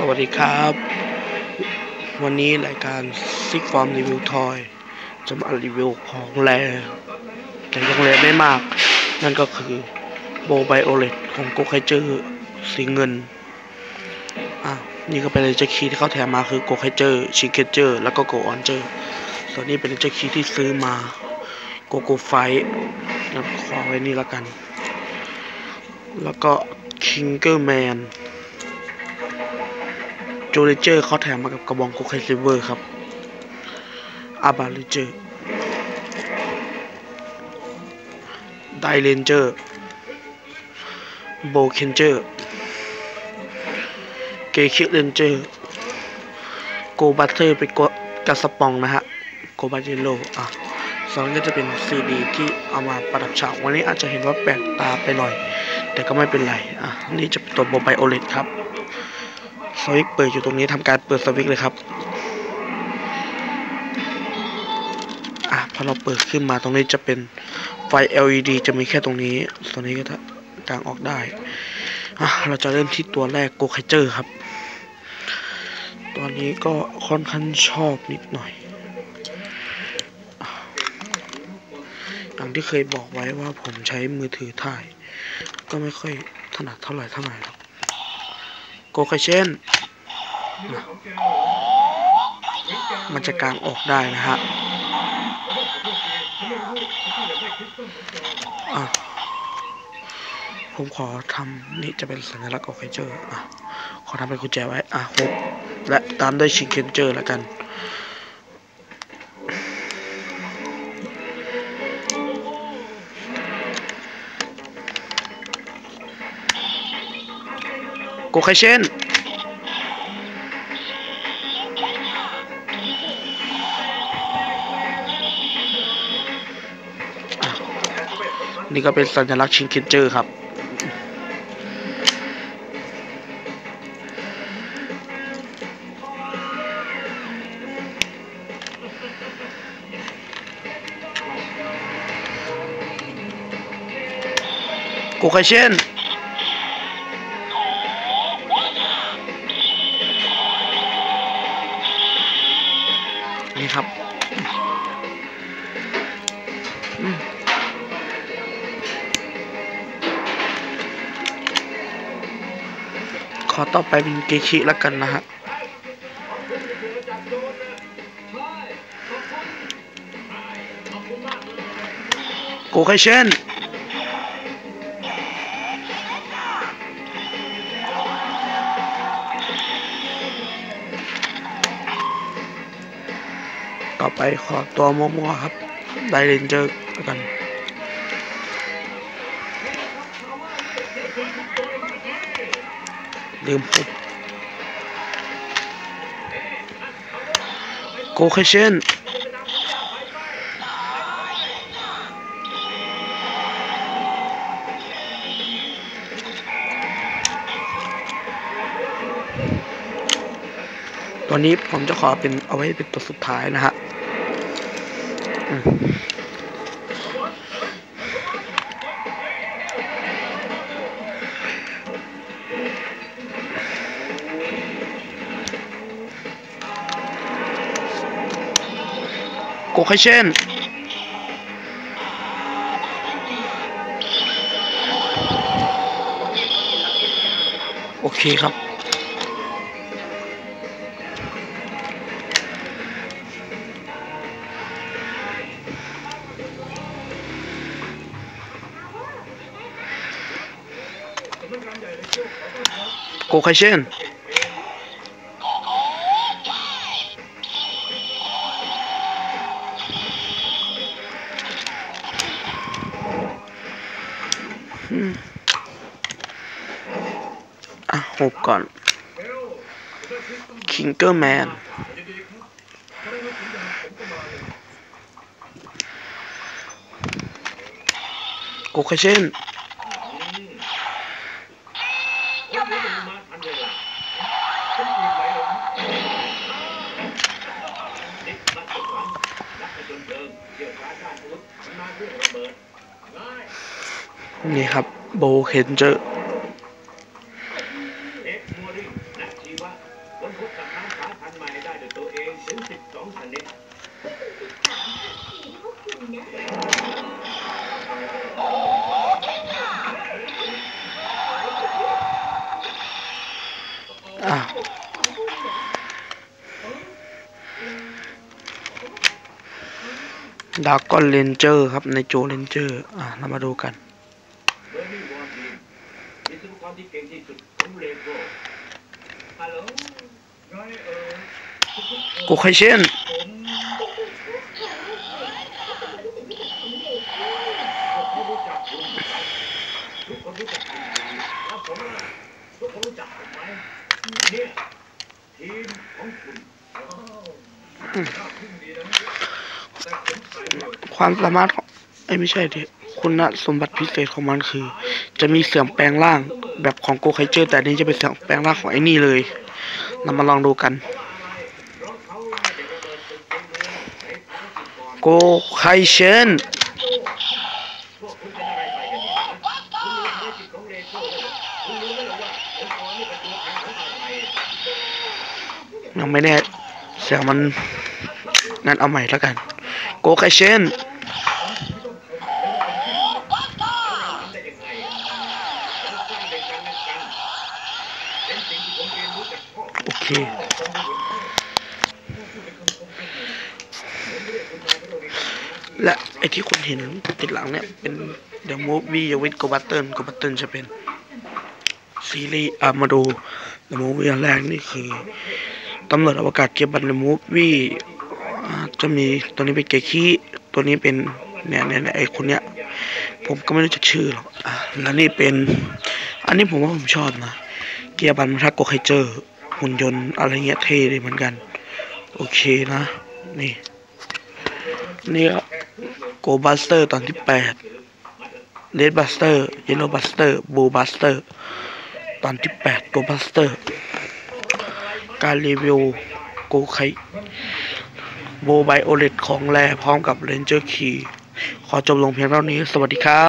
สวัสดีครับ วันนี้รายการซิกฟอร์มรีวิวทอยจะมารีวิวของแรแต่ยังแรไม่มาก นั่นก็คือโบไบโอเลตของโกไคเจอร์สีเงิน อะ นี่ก็เป็นเลเจอร์คียที่เขาแถมมาคือโกไคเจอร์ชิเคเจอร์แล้วก็โกออนเจอร์ส่วนนี้เป็นเลเจอร์คียที่ซื้อมาโกโกไฟขอไว้นี่แล้วกัน แล้วก็คิงเกอร์แมน จูเลเจอร์เขาแถมมากับกระบองโคไคซิเวอร์ครับอาบาเลเจอร์ไดเลนเจอร์โบเคนเจอร์เกคิเลนเจอร์โกบัตเตอร์เป็นกระสปองนะฮะโกบัตเจโลอะสองก็จะเป็นซีดีที่เอามาประดับฉากวันนี้อาจจะเห็นว่าแปลกตาไปหน่อย แต่ก็ไม่เป็นไร อะ นี่จะเป็นตัวโบไบโอเลตครับ สวิตเปิดอยู่ตรงนี้ทำการเปิดสวิตเลยครับอะพอเราเปิดขึ้นมาตรงนี้จะเป็นไฟ LED จะมีแค่ตรงนี้ตัวนี้ก็จะกางออกได้อะเราจะเริ่มที่ตัวแรกโกคเจอร์ครับตัวนี้ก็ค่อนข้างชอบนิดหน่อย อย่างที่เคยบอกไว้ว่าผมใช้มือถือถ่าย ก็ไม่ค่อยถนัดเท่าไหร่เท่าไหร่หรอก โกไคเช่น มันจะกลางออกได้นะฮะอะผมขอทำนี่จะเป็นสัญลักษณ์โอเคเจอร์อะขอทำเป็นกุญแจไว้ อะฮุบและตามด้วยชิงเคนเจอร์แล้วกัน กไคเชนนี่ก็เป็นสัญลักษณ์ชิงคินเจอร์ครับโกไคเชน นี่ครับอขอต่อไปเป็นเกชิแล้วกันนะฮะโกไคเชน ต่อไปขอตัวมัวๆครับ ไดเรนเจอร์แล้วกันลืมปุ๊บโกเคเชนตัวนี้ผมจะขอเป็นเอาไว้เป็นตัวสุดท้ายนะฮะ โกไคเชนโอเคครับ โกไคเชน อะหบก่อนคิงเกอร์แมนโกไคเชน นี่ครับโบเคนเจอร์พบกับช้างสายพันธุ์ใหม่ได้ด้วยตัวเองถึง12ชนิดอะดากอนเลนเจอร์ครับในโจเลนเจอร์ อะ เรามาดูกัน เบอร์นี่วอร์ดีวิศวกร ที่เก่งที่สุดของเลโก้ฮัลโหลไงเออโกไคเชนผมเขารู้จักคุณทุกคนรู้จักคุณดีแล้วผมล่ะทุกคนรู้จักผมไหมเนี่ยทีมของคุณอ้าวน่าทึ่งดีนะแต่ผมใส่เดี่ยวความสามารถของไอ้ยไม่ใช่ดิคุณสมบัติพิเศษของมันคือ จะมีเสียงแปลงร่าง แบบของโกไคเจอร์แต่นี้จะเป็นเสียงแปลงร่างของไอ้นี่เลยเรามาลองดูกัน โกไคเชนยังไหมเหรอว่าองค์กรนี่เป็นตัวแทนของอะไรยังไม่แน่เสียงมันงั้นเอาใหม่แล้วกัน โกไคเชน ปัญหาและไอที่คุณเห็นติดหลังเนี่ย เป็นเดอะมูฟวี่วิดโกบัตเติลโกบัตเติลจะเป็นซีรีส์อะมาดูเดอะมูฟวี่แรกนี่คือตำรวจอวกาศเก็บบัตรเดอะมูฟวี่จะมีตัวนี้เป็นเกคิตัวนี้เป็นเนี่ยเนี่ยไอคนเนี้ย ผมก็ไม่รู้จักชื่อหรอกอแล้วนี่เป็น อันนี้ผมว่าผมชอบนะ เกียร์บันทักโกไคเจอหุ่นยนต์อะไรเงี้ยเท่ดีเหมือนกัน โอเคนะ นี่ นี่โกบัสเตอร์ตอนที่แปดเลดบัสเตอร์เยลโลบัสเตอร์บูบัสเตอร์ตอนที่แปดโกบัสเตอร์ การรีวิวโกไคโบไบโอเลตของแรพร้อมกับเรนเจอร์คีขอจบลงเพียงเท่านี้ สวัสดีครับ